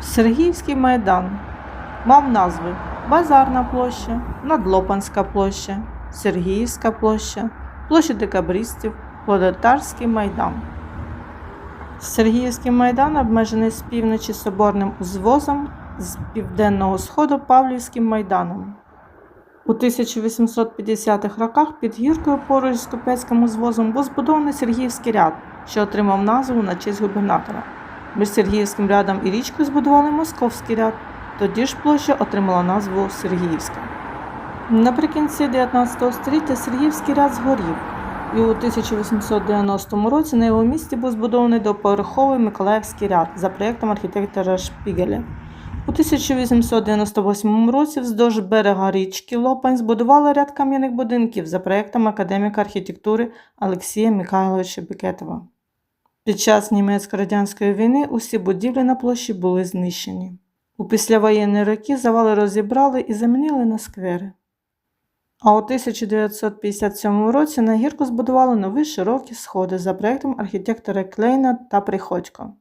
Сергіївський майдан мав назви Базарна площа, Надлопанська площа, Сергіївська площа, площа декабристів, Плодотарський майдан. Сергіївський майдан обмежений з півночі соборним узвозом, з південного сходу Павлівським майданом. У 1850-х роках під гіркою поруч з Купецьким узвозом був збудований Сергіївський ряд, що отримав назву на честь губернатора. Між Сергіївським рядом і річкою збудували Московський ряд, тоді ж площа отримала назву Сергіївська. Наприкінці 19 століття Сергіївський ряд згорів, і у 1890 році на його місці був збудований доповерховий Миколаївський ряд за проєктом архітектора Шпігеля. У 1898 році вздовж берега річки Лопань збудували ряд кам'яних будинків за проєктом академіка архітектури Олексія Михайловича Бекетова. Під час німецько-радянської війни усі будівлі на площі були знищені. У післявоєнні роки завали розібрали і замінили на сквери. А у 1957 році на гірку збудували нові широкі сходи за проєктом архітектора Клейна та Приходько.